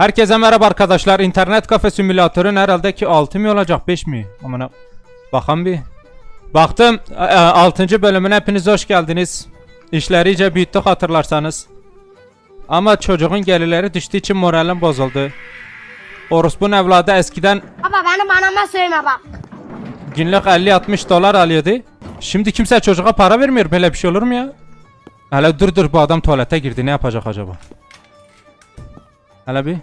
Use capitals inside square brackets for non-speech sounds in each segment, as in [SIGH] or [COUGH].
Herkese merhaba arkadaşlar. İnternet kafe simülatörün herhalde ki 6 mı olacak 5 mi? Amına bakalım bir. Baktım 6. bölümüne hepiniz hoş geldiniz. İşleri iyice büyüttük hatırlarsanız. Ama çocuğun gelirleri düştüğü için moralim bozuldu. Orospu'nun evladı eskiden Baba benim anama söyleme bak. günlük 50-60 dolar alıyordu. Şimdi kimse çocuğa para vermiyor. Böyle bir şey olur mu ya? Hele dur dur bu adam tuvalete girdi. Ne yapacak acaba? Hele bir.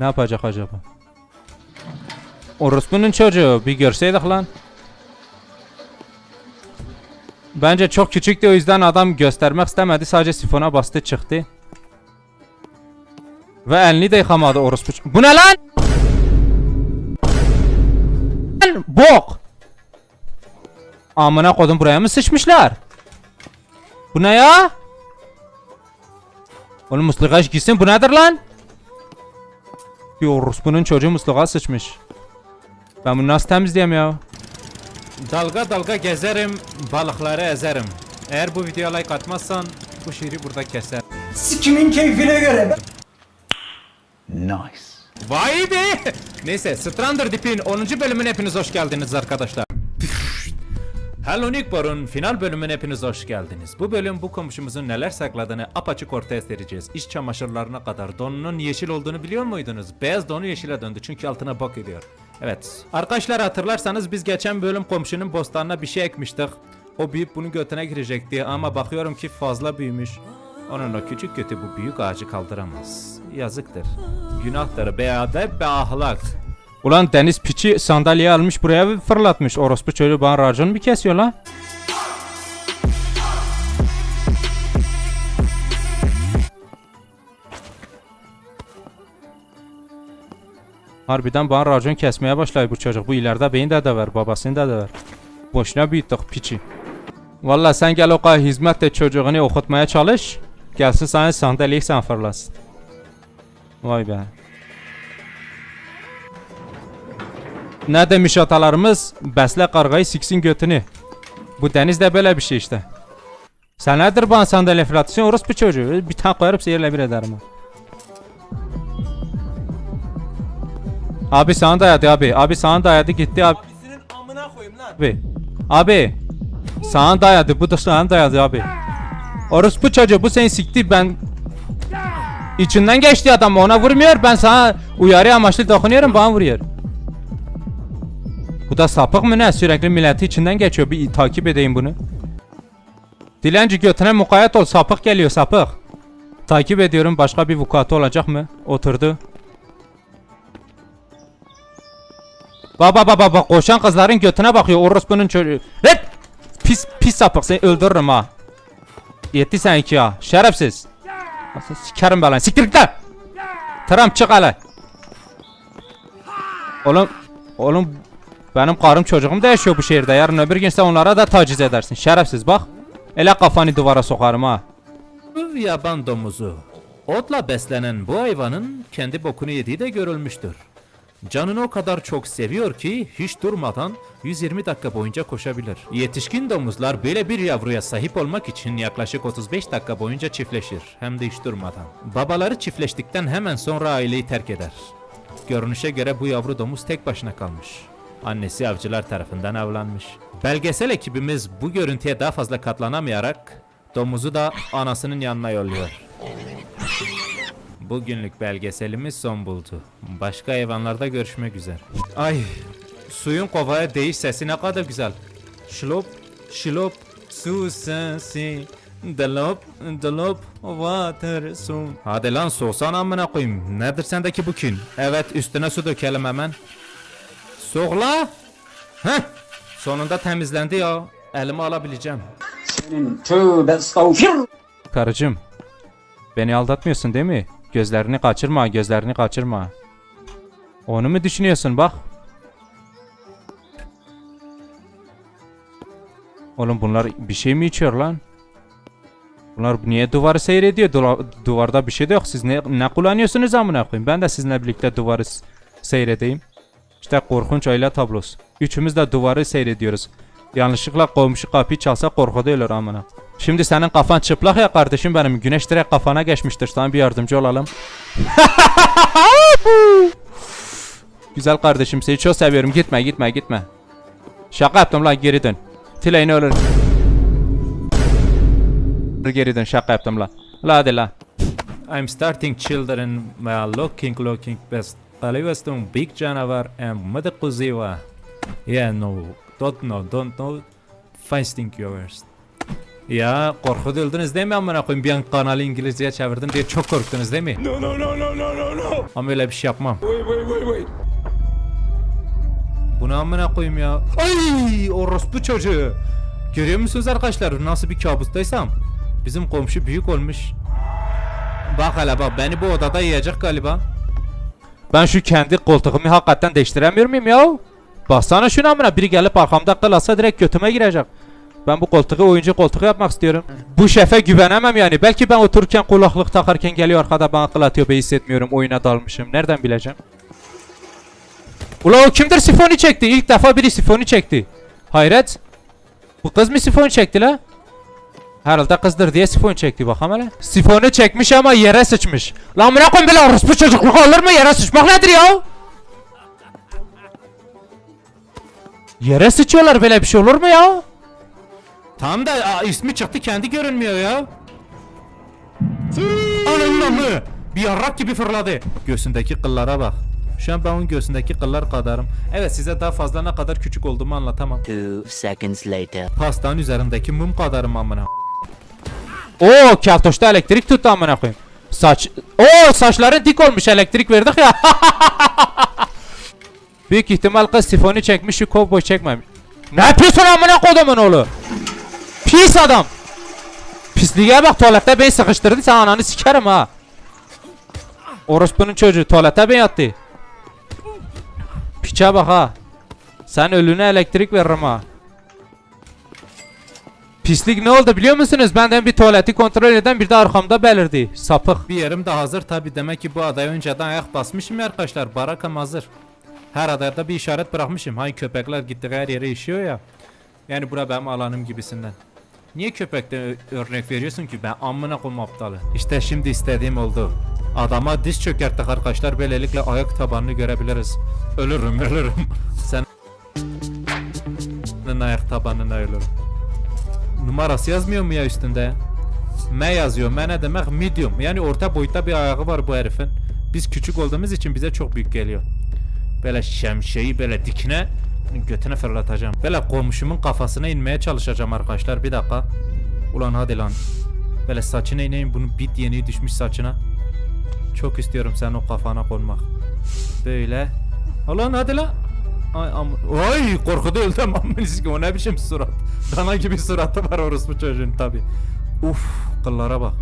Ne yapacak acaba? Orospu'nun çocuğu. Bir görseydik lan. Bence çok küçüktü o yüzden adam göstermek istemedi. Sadece sifona bastı çıktı. Ve elini de yıkamadı orospu. Bu ne lan? Bok. Amına kodum buraya mı sıçmışlar? Bu ne ya? Oğlum musluğa gitsin bu nedir lan? Bir orospunun çocuğu musluğa sıçmış. Ben bunu nasıl temizleyeyim ya? Dalga dalga gezerim, balıkları ezerim. Eğer bu videoya like atmazsan bu şiiri burada keser. Sikimin keyfine göre. Nice. Vay be! Neyse Strander Deep'in 10. bölümüne hepiniz hoş geldiniz arkadaşlar. Hello Nickbor'un final bölümüne hepiniz hoş geldiniz. Bu bölüm bu komşumuzun neler sakladığını apaçık ortaya sereceğiz. İç çamaşırlarına kadar donunun yeşil olduğunu biliyor muydunuz? Beyaz donu yeşile döndü çünkü altına bok ediyor. Evet. Arkadaşlar hatırlarsanız biz geçen bölüm komşunun bostanına bir şey ekmiştik. O büyüyüp bunu götüne girecekti ama bakıyorum ki fazla büyümüş. Onun o küçük götü bu büyük ağacı kaldıramaz. Yazıktır. Günahtır be adep be ahlak. Ulan deniz piçi sandalye almış buraya ve fırlatmış. Orospu çocuğu bana racon mu kesiyor lan? Harbiden bana racon kesmeye başlıyor bu çocuk. Bu ileride beyin de de ver, babasını da da ver. Boşuna büyüttük piçi. Valla sen gel o kadar hizmet et çocuğunu okutmaya çalış. Gelsin sana sandalyeyi sen fırlasın. Vay be. Ne demiş atalarımız? Besle kargayı siksin götünü. Bu denizde böyle bir şey işte. Sen nedir bana sandalye fırlatıyorsun? Orospu çocuğu. Bir tane koyarım seyirle bir ederim. Abi sana dayadı abi. Abi sana dayadı gitti abi. Abisinin amına koyayım lan. Abi. Abi. Sana dayadı. Bu da sana dayadı abi. Orospu çocuğu bu seni sikti ben İçinden geçti adam ona vurmuyor ben sana uyarı amaçlı dokunuyorum bana vuruyor. Bu da sapık mı ne sürekli milleti içinden geçiyor bir takip edeyim bunu. Dilenci götüne mukayyet ol sapık geliyor sapık. Takip ediyorum başka bir vukuatı olacak mı? Oturdu. Baba baba baba koşan kızların götüne bakıyor orospunun çocuğu. Red! Pis pis sapık seni öldürürüm ha. Yetti sen iki ya. Şerefsiz. Nasıl sikerim ben lan. Siktir git lan. Trump çık hele. Oğlum. Oğlum. Benim karım çocuğum da yaşıyor bu şehirde. Yarın öbür gün sen onlara da taciz edersin. Şerefsiz bak. Ele kafanı duvara sokarım ha. Bu yaban domuzu. Otla beslenen bu hayvanın kendi bokunu yediği de görülmüştür. Canını o kadar çok seviyor ki hiç durmadan 120 dakika boyunca koşabilir. Yetişkin domuzlar böyle bir yavruya sahip olmak için yaklaşık 35 dakika boyunca çiftleşir. Hem de hiç durmadan. Babaları çiftleştikten hemen sonra aileyi terk eder. Görünüşe göre bu yavru domuz tek başına kalmış. Annesi avcılar tarafından avlanmış. Belgesel ekibimiz bu görüntüye daha fazla katlanamayarak domuzu da anasının yanına yolluyor. Bugünlük belgeselimiz son buldu. Başka hayvanlarda görüşmek üzere. Ay, suyun kovaya değiş sesi ne kadar güzel. Şlop, şlop, su sesi. Delop, delop, water su. Hadi lan soğusan amına koyayım. Nedir sendeki bu kin? Evet, üstüne su dökelim hemen. Soğla. Heh, sonunda temizlendi ya. Elimi alabileceğim. Tövbe estağfirullah. Karıcığım. Beni aldatmıyorsun değil mi? Gözlerini kaçırma, gözlerini kaçırma. Onu mu düşünüyorsun bak? Oğlum bunlar bir şey mi içiyor lan? Bunlar niye duvarı seyrediyor? Dula- duvarda bir şey de yok. Siz ne, ne kullanıyorsunuz amına koyayım? Ben de sizinle birlikte duvarı seyredeyim. İşte korkunç aile tablosu. Üçümüz de duvarı seyrediyoruz. Yanlışlıkla komşu kapıyı çalsa korkuda ölür amına. Şimdi senin kafan çıplak ya kardeşim benim. Güneş direkt kafana geçmiştir. Sana bir yardımcı olalım. [LAUGHS] Güzel kardeşim seni çok seviyorum. Gitme gitme gitme. Şaka yaptım lan geri dön. Tilayını ölür. Geri dön şaka yaptım lan. La hadi lan. I'm starting children looking looking best. Kalivastum big canavar and mother kuziva. Yeah no. Don't know don't know. Fasting yours. Ya korkuda öldünüz değil mi amına koyayım? Bir an kanalı İngilizceye çevirdim diye çok korktunuz değil mi? No no no no no no no. Ama öyle bir şey yapmam. Wait wait wait wait. Bunu amına koyayım ya. Ay orospu çocuğu. Görüyor musunuz arkadaşlar nasıl bir kabustaysam? Bizim komşu büyük olmuş. Bak hele bak beni bu odada yiyecek galiba. Ben şu kendi koltuğumu hakikaten değiştiremiyor muyum ya? Baksana şuna amına biri gelip arkamda kılasa direkt götüme girecek. Ben bu koltuğu oyuncu koltuğu yapmak istiyorum. Bu şefe güvenemem yani. Belki ben otururken kulaklık takarken geliyor arkada bana akıl atıyor ben hissetmiyorum. Oyuna dalmışım. Nereden bileceğim? Ula o kimdir sifonu çekti? İlk defa biri sifonu çekti. Hayret. Bu kız mı sifonu çekti la? Herhalde kızdır diye sifon çekti bakalım hele. Sifonu çekmiş ama yere sıçmış. Lan bırak koyayım bile orospu çocukluk olur mu yere sıçmak nedir ya? Yere sıçıyorlar böyle bir şey olur mu ya? Tam da aa, ismi çıktı kendi görünmüyor ya. Ananın amı. Bir yarrak gibi fırladı. Göğsündeki kıllara bak. Şu an ben onun göğsündeki kıllar kadarım. Evet size daha fazla ne kadar küçük olduğumu anlatamam. Two seconds later. Pastanın üzerindeki mum kadarım amına. Oo keltoşta elektrik tuttu amına koyayım. Saç Oo saçların dik olmuş elektrik verdik ya. [LAUGHS] Büyük ihtimal kız sifonu çekmiş şu kovboy çekmemiş. Ne yapıyorsun amına kodumun oğlu? Pis adam. Pisliğe bak tuvalette beni sıkıştırdı sen ananı sikerim ha. Orospunun çocuğu tuvalete ben yattı. Piçe bak ha. Sen ölüne elektrik veririm ha. Pislik ne oldu biliyor musunuz? Benden bir tuvaleti kontrol eden bir de arkamda belirdi. Sapık. Bir yerim de hazır tabi demek ki bu adaya önceden ayak basmışım ya arkadaşlar. Barakam hazır. Her adayda bir işaret bırakmışım. Hani köpekler gittiği her yere işiyor ya. Yani bura benim alanım gibisinden. Niye köpekte ö- örnek veriyorsun ki ben amına koyayım aptalı. İşte şimdi istediğim oldu. Adama diz çökerttik arkadaşlar böylelikle ayak tabanını görebiliriz. Ölürüm ölürüm. [LAUGHS] Sen ayak tabanına ölürüm. Numarası yazmıyor mu ya üstünde? M yazıyor. M ne demek? Medium. Yani orta boyutta bir ayağı var bu herifin. Biz küçük olduğumuz için bize çok büyük geliyor. Böyle şemsiyeyi böyle dikine götüne fırlatacağım. Böyle komşumun kafasına inmeye çalışacağım arkadaşlar. Bir dakika. Ulan hadi lan. Böyle saçına ineyim bunun bit yeni düşmüş saçına. Çok istiyorum sen o kafana konmak. Böyle. Ulan hadi lan. Ay am Ay korkuda öldüm amınız ki o ne biçim surat. Dana gibi suratı var orospu çocuğun tabi. Uf kıllara bak.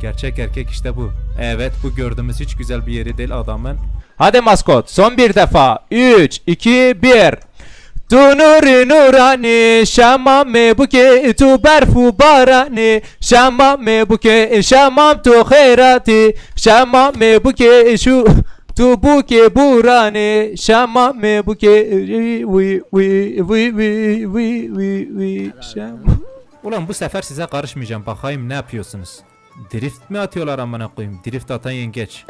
Gerçek erkek işte bu. Evet bu gördüğümüz hiç güzel bir yeri değil adamın. Hadi maskot son bir defa. 3 2 1 Tu nuri nurani şamam me buke tu berfu barani şamam me buke şamam tu khairati şamam me buke şu tu buke burani şamam me buke vi vi vi vi vi vi vi şamam Ulan bu sefer size karışmayacağım bakayım ne yapıyorsunuz Drift mi atıyorlar amına koyayım drift atan yengeç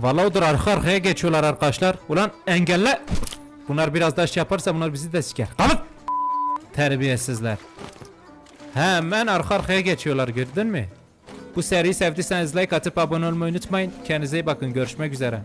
Vallahi odur arka arkaya geçiyorlar arkadaşlar. Ulan engelle. Bunlar biraz daha şey yaparsa bunlar bizi de siker. Kalın. Terbiyesizler. Hemen arka arkaya geçiyorlar gördün mü? Bu seriyi sevdiyseniz like atıp abone olmayı unutmayın. Kendinize iyi bakın. Görüşmek üzere.